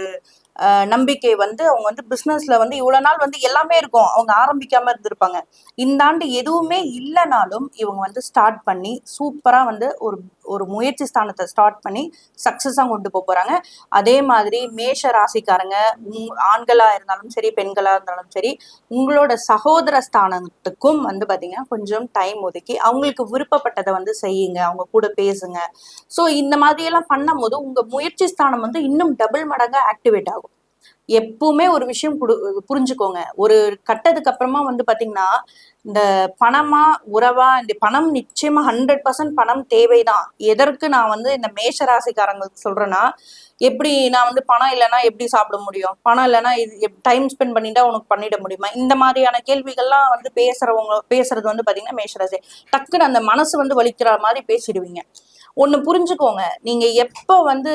நம்பிக்கை வந்து அவங்க வந்து பிசினஸ்ல வந்து இவ்வளவு நாள் வந்து எல்லாமே இருக்கும். அவங்க ஆரம்பிக்காம இருந்திருப்பாங்க. இந்த ஆண்டு எதுவுமே இல்லைனாலும் இவங்க வந்து ஸ்டார்ட் பண்ணி சூப்பரா வந்து ஒரு ஒரு முயற்சி ஸ்தானத்தை ஸ்டார்ட் பண்ணி சக்சஸா கொண்டு போக போறாங்க. அதே மாதிரி மேஷ ராசிக்காரங்க ஆண்களாக ஆண்களா இருந்தாலும் சரி பெண்களா இருந்தாலும் சரி உங்களோட சகோதர ஸ்தானத்துக்கும் வந்து பாத்தீங்கன்னா கொஞ்சம் டைம் ஒதுக்கி அவங்களுக்கு விருப்பப்பட்டதை வந்து செய்யுங்க. அவங்க கூட பேசுங்க. ஸோ இந்த மாதிரி எல்லாம் பண்ணும்போது உங்க முயற்சி ஸ்தானம் வந்து இன்னும் டபுள் மடங்கா ஆக்டிவேட் ஆகும். எப்பவுமே ஒரு விஷயம் குடு புரிஞ்சுக்கோங்க. ஒரு கட்டதுக்கு அப்புறமா வந்து பாத்தீங்கன்னா இந்த பணமா உறவா இந்த பணம் நிச்சயமா ஹண்ட்ரட் பர்சன்ட் பணம் தேவைதான். எதற்கு நான் வந்து இந்த மேஷ ராசிக்காரங்களுக்கு சொல்றேன்னா எப்படி நான் வந்து பணம் இல்லைன்னா எப்படி சாப்பிட முடியும்? பணம் இல்லைன்னா இது டைம் ஸ்பெண்ட் பண்ணிட்டா உனக்கு பண்ணிட முடியுமா? இந்த மாதிரியான கேள்விகள்லாம் வந்து பேசுறவங்க பேசுறது வந்து பாத்தீங்கன்னா மேஷராசி. டக்குன்னு அந்த மனசு வந்து வலிக்கிற மாதிரி பேசிடுவீங்க. ஒன்று புரிஞ்சுக்கோங்க. நீங்க எப்ப வந்து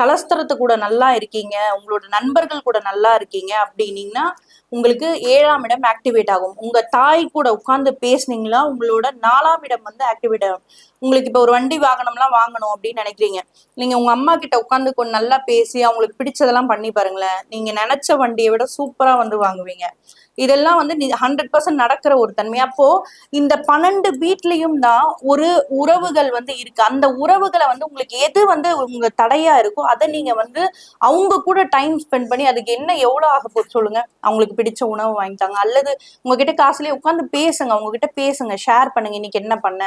கலஸ்தரத்து கூட நல்லா இருக்கீங்க உங்களோட நண்பர்கள் கூட நல்லா இருக்கீங்க அப்படின்னீங்கன்னா உங்களுக்கு ஏழாம் இடம் ஆக்டிவேட் ஆகும். உங்க தாய் கூட உட்கார்ந்து பேசுனீங்களா உங்களோட நாலாம் இடம் வந்து ஆக்டிவேட் ஆகும். உங்களுக்கு இப்ப ஒரு வண்டி வாகனம்லாம் வாங்கணும் அப்படின்னு நினைக்கிறீங்க. நீங்க உங்க அம்மா கிட்ட உட்காந்து கொஞ்சம் நல்லா பேசி அவங்களுக்கு பிடிச்சதெல்லாம் பண்ணி பாருங்களேன். நீங்க நினைச்ச வண்டியை விட சூப்பரா வந்து வாங்குவீங்க. இதெல்லாம் வந்து ஹண்ட்ரட் பர்சன்ட் நடக்கிற ஒரு தன்மை. அப்போ இந்த பன்னெண்டு வீட்லயும் தான் ஒரு உறவுகள் வந்து இருக்கு. அந்த உறவுகளை வந்து உங்களுக்கு எது வந்து உங்க தடையா இருக்கோ அதை நீங்க வந்து அவங்க கூட டைம் ஸ்பெண்ட் பண்ணி அதுக்கு என்ன எவ்வளவு ஆக போகுது சொல்லுங்க. அவங்களுக்கு பிடிச்ச உணவு வாங்கிட்டாங்க அல்லது உங்ககிட்ட காசுலயே உட்காந்து பேசுங்க. அவங்க கிட்ட பேசுங்க. ஷேர் பண்ணுங்க. இன்னைக்கு என்ன பண்ண?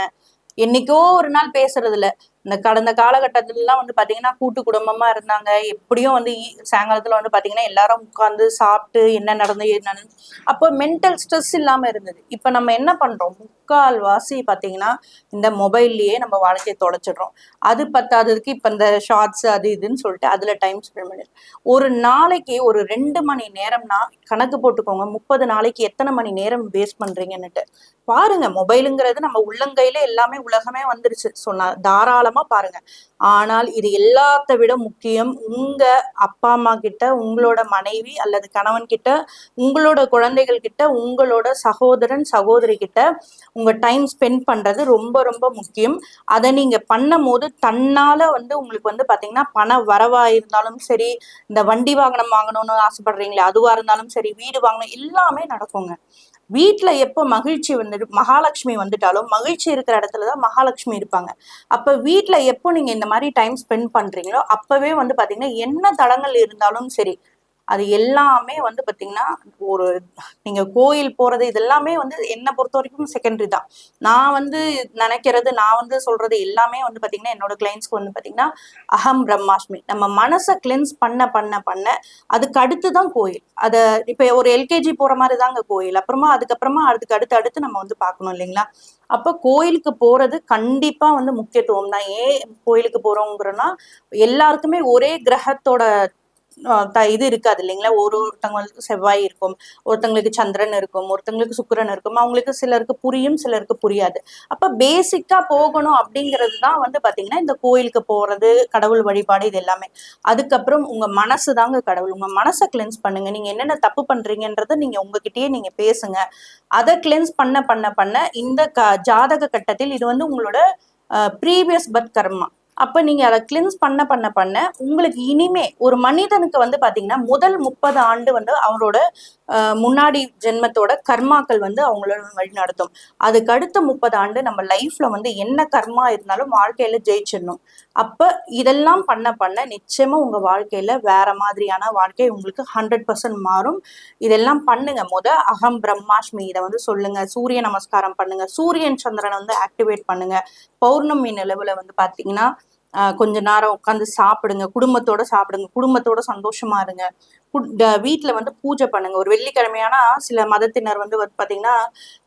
என்னைக்கோ ஒரு நாள் பேசுறது இல்ல இந்த கடந்த காலகட்டத்திலலாம் வந்து பார்த்தீங்கன்னா கூட்டு குடும்பமா இருந்தாங்க. எப்படியும் வந்து சாயங்காலத்தில் வந்து பார்த்தீங்கன்னா எல்லாரும் உட்காந்து சாப்பிட்டு என்ன நடந்தது என்ன அப்போ மென்டல் ஸ்ட்ரெஸ் இல்லாமல் இருந்தது. இப்போ நம்ம என்ன பண்ணுறோம் முக்கால் வாசி பார்த்தீங்கன்னா இந்த மொபைல்லையே நம்ம வாழ்க்கையை தொலைச்சிடுறோம். அது பத்தாததுக்கு இப்போ இந்த ஷார்ட்ஸ் அது இதுன்னு சொல்லிட்டு அதில் டைம் ஸ்பெண்ட் பண்ணி ஒரு நாளைக்கு ஒரு ரெண்டு மணி நேரம்னா கணக்கு போட்டுக்கோங்க. முப்பது நாளைக்கு எத்தனை மணி நேரம் வேஸ்ட் பண்ணுறீங்கன்னுட்டு பாருங்க மொபைலுங்கிறது நம்ம உள்ளங்கையில எல்லாமே உலகமே வந்துருச்சு. சொன்னா தாராளமா பாருங்க. ஆனால் இது எல்லாத்த விட முக்கியம். உங்க அப்பா அம்மா கிட்ட உங்களோட மனைவி அல்லது கணவன் கிட்ட உங்களோட குழந்தைகள் கிட்ட உங்களோட சகோதரன் சகோதரி கிட்ட உங்க டைம் ஸ்பெண்ட் பண்றது ரொம்ப ரொம்ப முக்கியம். அதை நீங்க பண்ணும் போது தன்னால வந்து உங்களுக்கு வந்து பாத்தீங்கன்னா பண வரவா இருந்தாலும் சரி இந்த வண்டி வாகனம் வாங்கணும்னு ஆசைப்படுறீங்களே அதுவா இருந்தாலும் சரி வீடு வாங்கணும் எல்லாமே நடக்குங்க. வீட்டில் எப்போ மகிழ்ச்சி வந்து மகாலட்சுமி வந்துட்டாலும் மகிழ்ச்சி இருக்கிற இடத்துல தான் மகாலட்சுமி இருப்பாங்க. அப்போ வீட்டில் எப்போ நீங்கள் இந்த மாதிரி டைம் ஸ்பெண்ட் பண்ணுறீங்களோ அப்பவே வந்து பார்த்தீங்கன்னா என்ன தடங்கள் இருந்தாலும் சரி அது எல்லாமே வந்து பார்த்தீங்கன்னா ஒரு நீங்கள் கோயில் போகிறது இதெல்லாமே வந்து என்னை பொறுத்த வரைக்கும் செகண்டரி தான். நான் வந்து நினைக்கிறது நான் வந்து சொல்கிறது எல்லாமே வந்து பார்த்தீங்கன்னா என்னோட கிளைண்ட்ஸ்க்கு வந்து பார்த்தீங்கன்னா அகம் பிரம்மாஷ்மி. நம்ம மனசை கிளென்ஸ் பண்ண பண்ண பண்ண அதுக்கு அடுத்து தான் கோயில். அதை இப்போ ஒரு எல்கேஜி போகிற மாதிரி தாங்க கோயில். அப்புறமா அதுக்கப்புறமா அதுக்கு அடுத்து அடுத்து நம்ம வந்து பார்க்கணும் இல்லைங்களா? அப்போ கோயிலுக்கு போகிறது கண்டிப்பாக வந்து முக்கியத்துவம் தான். ஏன் கோயிலுக்கு போகிறோங்கிறோன்னா எல்லாருக்குமே ஒரே கிரகத்தோட இது இருக்காது இல்லைங்களா? ஒரு ஒருத்தவங்களுக்கு செவ்வாய் இருக்கும் ஒருத்தங்களுக்கு சந்திரன் இருக்கும் ஒருத்தங்களுக்கு சுக்கரன் இருக்கும். அவங்களுக்கு சிலருக்கு புரியும் சிலருக்கு புரியாது. அப்ப பேசிக்கா போகணும் அப்படிங்கிறது தான் வந்து பாத்தீங்கன்னா இந்த கோயிலுக்கு போறது கடவுள் வழிபாடு இது எல்லாமே. அதுக்கப்புறம் உங்க மனசு தாங்க கடவுள். உங்க மனசை கிளென்ஸ் பண்ணுங்க. நீங்க என்னென்ன தப்பு பண்றீங்கன்றத நீங்க உங்ககிட்டயே நீங்க பேசுங்க. அதை கிளென்ஸ் பண்ண பண்ண பண்ண இந்த க ஜாதக கட்டத்தில் இது வந்து உங்களோட ப்ரீவியஸ் பர்த் கர்மா. அப்போ நீங்கள் அதை கிளின்ஸ் பண்ண பண்ண பண்ண உங்களுக்கு இனிமே ஒரு மனிதனுக்கு வந்து பார்த்தீங்கன்னா முதல் முப்பது ஆண்டு வந்து அவரோட முன்னாடி ஜென்மத்தோட கர்மாக்கள் வந்து அவங்களோட வழி நடத்தும். அதுக்கு அடுத்த முப்பது ஆண்டு நம்ம லைஃப்ல வந்து என்ன கர்மா இருந்தாலும் வாழ்க்கையில ஜெயிச்சிடணும். அப்போ இதெல்லாம் பண்ண பண்ண நிச்சயமா உங்க வாழ்க்கையில வேற மாதிரியான வாழ்க்கை உங்களுக்கு ஹண்ட்ரட் பர்சன்ட் மாறும். இதெல்லாம் பண்ணுங்க. முத அகம் பிரம்மாஷ்மி இதை வந்து சொல்லுங்க. சூரிய நமஸ்காரம் பண்ணுங்க. சூரியன் சந்திரனை வந்து ஆக்டிவேட் பண்ணுங்க. பௌர்ணமி நிலவுல வந்து பாத்தீங்கன்னா கொஞ்ச நேரம் உட்காந்து சாப்பிடுங்க குடும்பத்தோட சாப்பிடுங்க குடும்பத்தோட சந்தோஷமா இருங்க. கு- வந்து பூஜை பண்ணுங்க. ஒரு வெள்ளிக்கிழமையானா சில மதத்தினர் வந்து பார்த்தீங்கன்னா பாத்தீங்கன்னா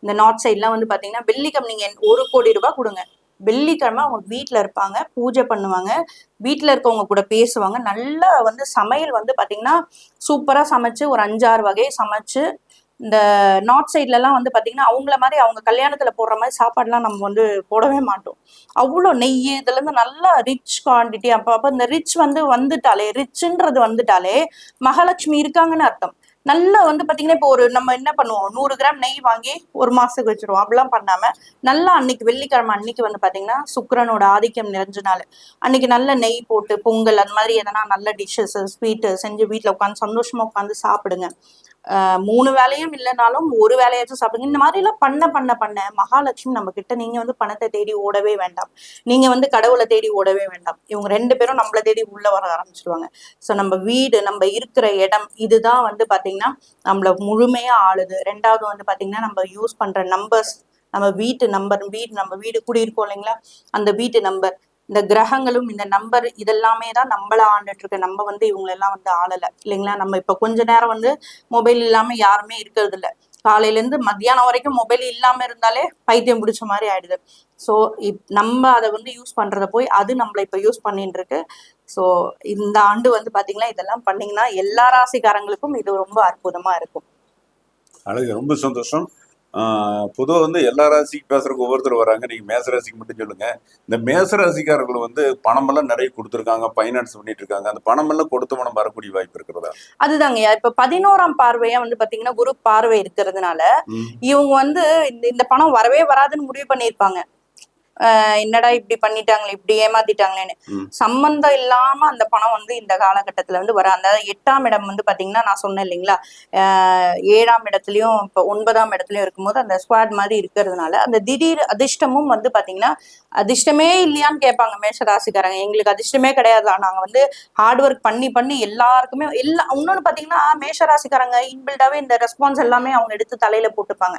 இந்த நார்த் சைட்லாம் வந்து பாத்தீங்கன்னா வெள்ளிக்கிழமை நீங்க ஒரு கோடி ரூபாய் கொடுங்க. வெள்ளிக்கிழமை அவங்க வீட்டில் இருப்பாங்க பூஜை பண்ணுவாங்க வீட்டில் இருக்கவங்க கூட பேசுவாங்க. நல்லா வந்து சமையல் வந்து பாத்தீங்கன்னா சூப்பரா சமைச்சு ஒரு அஞ்சாறு வகையை சமைச்சு இந்த நார்த் சைட்லலாம் வந்து பார்த்தீங்கன்னா அவங்கள மாதிரி அவங்க கல்யாணத்தில் போடுற மாதிரி சாப்பாடுலாம் நம்ம வந்து போடவே மாட்டோம். அவ்வளோ நெய் இதுலேருந்து நல்லா ரிச் குவாண்டிட்டி அப்போ அப்போ இந்த ரிச் வந்து வந்துட்டாலே ரிச்சுன்றது வந்துட்டாலே மகாலட்சுமி இருக்காங்கன்னு அர்த்தம். நல்லா வந்து பார்த்தீங்கன்னா இப்போ ஒரு நம்ம என்ன பண்ணுவோம்? நூறு கிராம் நெய் வாங்கி ஒரு மாதத்துக்கு வச்சுருவோம். அப்படிலாம் பண்ணாமல் நல்லா அன்னைக்கு வெள்ளிக்கிழமை அன்னைக்கு வந்து பார்த்தீங்கன்னா சுக்கிரனோட ஆதிக்கம் நிறைஞ்ச நாள். அன்னைக்கு நல்ல நெய் போட்டு பொங்கல் அந்த மாதிரி எதனா நல்ல டிஷ்ஷஸ் ஸ்வீட்டு செஞ்சு வீட்டில் உட்காந்து சந்தோஷமாக உட்காந்து சாப்பிடுங்க. மூணு வேலையும் இல்லைனாலும் ஒரு வேலையாச்சும் சாப்பிடுங்க. இந்த மாதிரி எல்லாம் பண்ண பண்ண பண்ண மகாலட்சுமி நம்ம கிட்ட நீங்க வந்து பணத்தை தேடி ஓடவே வேண்டாம். நீங்க வந்து கடவுளை தேடி ஓடவே வேண்டாம். இவங்க ரெண்டு பேரும் நம்மளை தேடி உள்ள வர ஆரம்பிச்சிருவாங்க. ஸோ நம்ம வீடு நம்ம இருக்கிற இடம் இதுதான் வந்து பாத்தீங்கன்னா நம்மள முழுமையா ஆளுது. ரெண்டாவது வந்து பாத்தீங்கன்னா நம்ம யூஸ் பண்ற நம்பர்ஸ் நம்ம வீட்டு நம்பர் வீடு நம்ம வீடு குடியிருக்கோம் இல்லைங்களா? அந்த வீட்டு நம்பர் இந்த கிரகங்களும் இந்த நம்பர் இதெல்லாமே தான் நம்மள ஆண்டுட்டு இருக்கு நம்ம வந்து இவங்களெல்லாம் வந்து ஆளல. இல்லைங்களா? நம்ம இப்ப கொஞ்ச நேரம் வந்து மொபைல் இல்லாம யாருமே இருக்கிறது இல்ல காலையில இருந்து மத்தியானம் வரைக்கும் மொபைல் இல்லாம இருந்தாலே பைத்தியம் பிடிச்ச மாதிரி ஆயிடுது. ஸோ இப் நம்ம அதை வந்து யூஸ் பண்றத போய் அது நம்மள இப்ப யூஸ் பண்ணிட்டு இருக்கு ஸோ இந்த ஆண்டு வந்து பாத்தீங்கன்னா இதெல்லாம் பண்ணீங்கன்னா எல்லா ராசிக்காரங்களுக்கும் இது ரொம்ப அற்புதமா இருக்கும். அழகு. ரொம்ப சந்தோஷம். பொதுவாக வந்து எல்லா ராசிக்கு பேசுறதுக்கு ஒவ்வொருத்தர் வராங்க. நீங்க மேச ராசிக்கு மட்டும் சொல்லுங்க. இந்த மேச ராசிக்காரர்கள் வந்து பணமெல்லாம் நிறைய கொடுத்துருக்காங்க ஃபைனான்ஸ் பண்ணிட்டு இருக்காங்க. அந்த பணமெல்லாம் கொடுத்த பணம் வரக்கூடிய வாய்ப்பு இருக்கிறதா? அதுதாங்கய்யா இப்ப பதினோராம் பார்வையா வந்து பாத்தீங்கன்னா குரு பார்வை இருக்கிறதுனால இவங்க வந்து இந்த இந்த பணம் வரவே வராதுன்னு முடிவு பண்ணியிருப்பாங்க. என்னடா இப்படி பண்ணிட்டாங்களே இப்படி ஏமாத்திட்டாங்களேன்னு. சம்பந்தம் இல்லாம அந்த பணம் வந்து இந்த காலகட்டத்துல வந்து வர அந்த எட்டாம் இடம் வந்து பாத்தீங்கன்னா நான் சொன்னேன் இல்லைங்களா? ஏழாம் இடத்துலயும் இப்ப ஒன்பதாம் இடத்துலயும் இருக்கும்போது அந்த ஸ்குவாட் மாதிரி இருக்கிறதுனால அந்த திடீர் அதிர்ஷ்டமும் வந்து பாத்தீங்கன்னா அதிர்ஷ்டமே இல்லையான்னு கேட்பாங்க மேஷ ராசிக்காரங்க எங்களுக்கு அதிர்ஷ்டமே கிடையாது. நாங்க வந்து ஹார்ட் ஒர்க் பண்ணி பண்ணி எல்லாருக்குமே எல்லா இன்னொன்னு பாத்தீங்கன்னா மேஷ ராசிக்காரங்க இன்பில்டாவே இந்த ரெஸ்பான்ஸ் எல்லாமே அவங்க எடுத்து தலையில போட்டுப்பாங்க.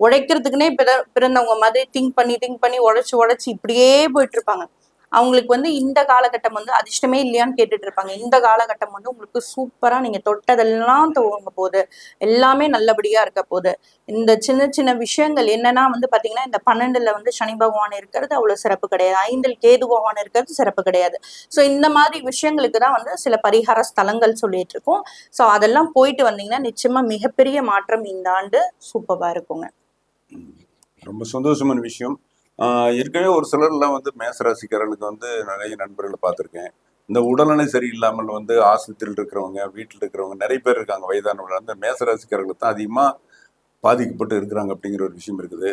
உழைக்கிறதுக்குனே பிற- பிறந்தவங்க மாதிரி திங்க் பண்ணி திங்க் பண்ணி உழைச்சி உழைச்சி இப்படியே போயிட்டு இருப்பாங்க அவங்களுக்கு வந்து இந்த காலகட்டம் வந்து அதிர்ஷ்டமே இல்லையான்னு கேட்டுட்டு இருப்பாங்க இந்த காலகட்டம் வந்து உங்களுக்கு சூப்பரா நீங்க தொட்டதெல்லாம் துவங்க போகுது. எல்லாமே நல்லபடியா இருக்க போகுது. இந்த சின்ன சின்ன விஷயங்கள் என்னன்னா வந்து பாத்தீங்கன்னா இந்த பன்னெண்டுல வந்து சனி பகவான் இருக்கிறது அவ்வளவு சிறப்பு கிடையாது. ஐந்தில் கேது பகவான் இருக்கிறது சிறப்பு கிடையாது. ஸோ இந்த மாதிரி விஷயங்களுக்கு தான் வந்து சில பரிகார ஸ்தலங்கள் சொல்லிட்டு இருக்கோம் ஸோ அதெல்லாம் போயிட்டு வந்தீங்கன்னா நிச்சயமா மிகப்பெரிய மாற்றம் இந்த ஆண்டு சூப்பராக இருக்குங்க. ரொம்ப சந்தோஷமான விஷயம். ஏற்கனவே ஒரு சிலர்லாம் வந்து மேசராசிக்காரனுக்கு வந்து நிறைய நண்பர்களை பார்த்துருக்கேன். இந்த உடல்நிலை சரியில்லாமல் வந்து ஆஸ்பத்திரியில் இருக்கிறவங்க வீட்டில் இருக்கிறவங்க நிறைய பேர் இருக்காங்க வயதானவர்கள் அந்த மேசராசிக்காரர்களுக்கு தான் அதிகமாக பாதிக்கப்பட்டு இருக்கிறாங்க அப்படிங்கிற ஒரு விஷயம் இருக்குது.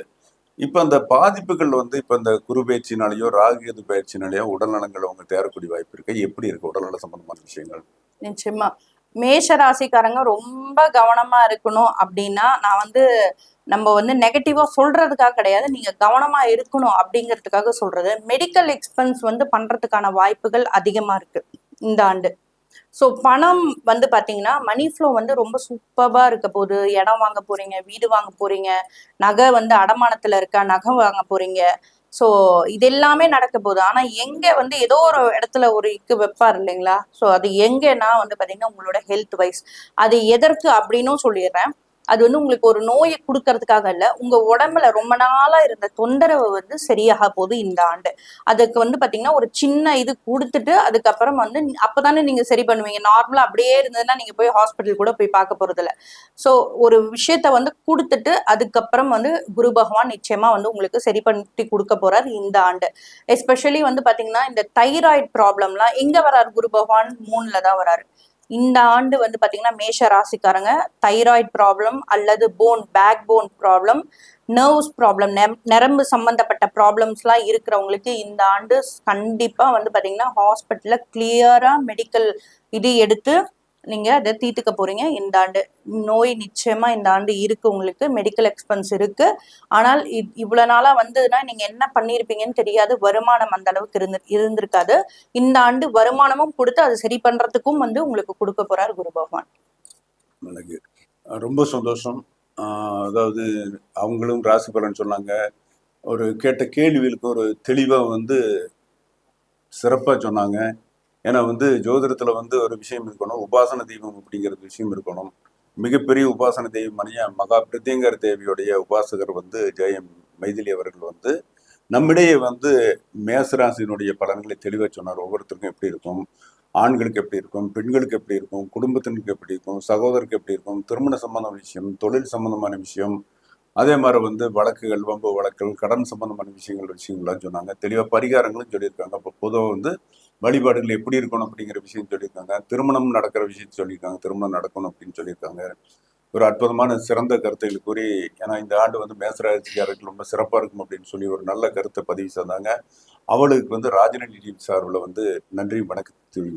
இப்போ அந்த பாதிப்புகள் வந்து இப்போ இந்த குரு பயிற்சினாலேயோ ராகு எது பயிற்சினாலேயோ உடல்நலங்கள் அவங்க தேரக்கூடிய வாய்ப்பு இருக்கு. எப்படி இருக்கு உடல்நல சம்பந்தமான விஷயங்கள்? நிச்சயமா. மேஷ ராசிக்காரங்க ரொம்ப கவனமா இருக்கணும் அப்படின்னா நான் வந்து நம்ம வந்து நெகட்டிவா சொல்றதுக்காக கிடையாது. நீங்க கவனமா இருக்கணும் அப்படிங்கிறதுக்காக சொல்றது. மெடிக்கல் எக்ஸ்பென்ஸ் வந்து பண்றதுக்கான வாய்ப்புகள் அதிகமா இருக்கு இந்த ஆண்டு. ஸோ பணம் வந்து பார்த்தீங்கன்னா மணி ஃப்ளோ வந்து ரொம்ப சூப்பராக இருக்க போகுது. இடம் வாங்க போறீங்க வீடு வாங்க போறீங்க. நகை வந்து அடமானத்தில் இருக்கா நகை வாங்க போறீங்க. ஸோ இது எல்லாமே நடக்க போகுது. ஆனா எங்க வந்து ஏதோ ஒரு இடத்துல ஒரு இக்கு வைப்பார் இல்லைங்களா? ஸோ அது எங்கன்னா வந்து பாத்தீங்கன்னா உங்களோட ஹெல்த் வைஸ் அது எதற்கு அப்படின்னும் சொல்லிடுறேன். அது வந்து உங்களுக்கு ஒரு நோயை கொடுக்கறதுக்காக இல்ல உங்க உடம்புல ரொம்ப நாளா இருந்த தொந்தரவு வந்து சரியாக போகுது இந்த ஆண்டு. அதுக்கு வந்து பாத்தீங்கன்னா ஒரு சின்ன இது கொடுத்துட்டு அதுக்கப்புறம் வந்து அப்பதானே நீங்க சரி பண்ணுவீங்க. நார்மலா அப்படியே இருந்ததுன்னா நீங்க போய் ஹாஸ்பிட்டல் கூட போய் பார்க்க போறது இல்ல ஸோ ஒரு விஷயத்த வந்து கொடுத்துட்டு அதுக்கப்புறம் வந்து குரு பகவான் நிச்சயமா வந்து உங்களுக்கு சரி பண்ணி கொடுக்க போறாரு இந்த ஆண்டு. எஸ்பெஷலி வந்து பாத்தீங்கன்னா இந்த தைராய்டு ப்ராப்ளம்லாம் எங்க வராரு குரு பகவான்? மூணுல தான் வராரு. இந்த ஆண்டு வந்து பாத்தீங்கன்னா மேஷ ராசிக்காரங்க. தைராய்டு ப்ராப்ளம் அல்லது bone back bone problem nerves problem நரம்பு சம்பந்தப்பட்ட ப்ராப்ளம்ஸ்லாம் இருக்கிறவங்களுக்கு இந்த ஆண்டு கண்டிப்பா வந்து பாத்தீங்கன்னா ஹாஸ்பிட்டல்ல கிளியரா மெடிக்கல் இது எடுத்து நீங்கள் அதை தீர்த்துக்க போகிறீங்க இந்த ஆண்டு நோய் நிச்சயமாக இந்த ஆண்டு இருக்குது உங்களுக்கு. மெடிக்கல் எக்ஸ்பென்ஸ் இருக்குது ஆனால் இ- இவ்வளோ நாளாக வந்ததுன்னா நீங்கள் என்ன பண்ணியிருப்பீங்கன்னு தெரியாது. வருமானம் அந்த அளவுக்கு இருந்து இருந்திருக்காது. இந்த ஆண்டு வருமானமும் கொடுத்து அதை சரி பண்ணுறதுக்கும் வந்து உங்களுக்கு கொடுக்க போறார் குரு பகவான். எனக்கு ரொம்ப சந்தோஷம். அதாவது அவங்களும் ராசி பலன் சொன்னாங்க. ஒரு கேட்ட கேள்விகளுக்கு ஒரு தெளிவாக வந்து சிறப்பாக சொன்னாங்க. ஏன்னா வந்து ஜோதிடத்தில் வந்து ஒரு விஷயம் இருக்கணும். உபாசன தெய்வம் அப்படிங்கிற விஷயம் இருக்கணும். மிகப்பெரிய உபாசன தெய்வமணிய மகா பிரத்யங்கர் தேவியுடைய உபாசகர் வந்து ஜெயம் மைதிலி அவர்கள் வந்து நம்மிடையே வந்து மேசராசினுடைய பலன்களை தெளிவாக சொன்னார். ஒவ்வொருத்தருக்கும் எப்படி இருக்கும்? ஆண்களுக்கு எப்படி இருக்கும்? பெண்களுக்கு எப்படி இருக்கும்? குடும்பத்தினருக்கு எப்படி இருக்கும்? சகோதரருக்கு எப்படி இருக்கும்? திருமண சம்பந்தமான விஷயம் தொழில் சம்பந்தமான விஷயம் அதே மாதிரி வந்து வழக்குகள் வம்பு வழக்குகள் கடன் சம்பந்தமான விஷயங்கள் விஷயங்கள்லாம் சொன்னாங்க. தெளிவாக பரிகாரங்களும் சொல்லியிருக்காங்க. அப்போ பொதுவாக வந்து வழிபாடுகள் எப்படி இருக்கணும் அப்படிங்கிற விஷயம் சொல்லியிருக்காங்க. திருமணம் நடக்கிற விஷயத்தை சொல்லியிருக்காங்க. திருமணம் நடக்கணும் அப்படின்னு சொல்லியிருக்காங்க. ஒரு அற்புதமான சிறந்த கருத்துகள் கூறி ஏன்னா இந்த ஆண்டு வந்து மேசராட்சிக்காரர்கள் ரொம்ப சிறப்பாக இருக்கும் அப்படின்னு சொல்லி ஒரு நல்ல கருத்தை பதிவு செய்தாங்க அவளுக்கு வந்து ராஜநீதி சார்பில் வந்து நன்றி வணக்கம்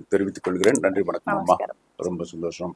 தெரிவித்துக் கொள்கிறேன். நன்றி வணக்கம் அம்மா. ரொம்ப சந்தோஷம்.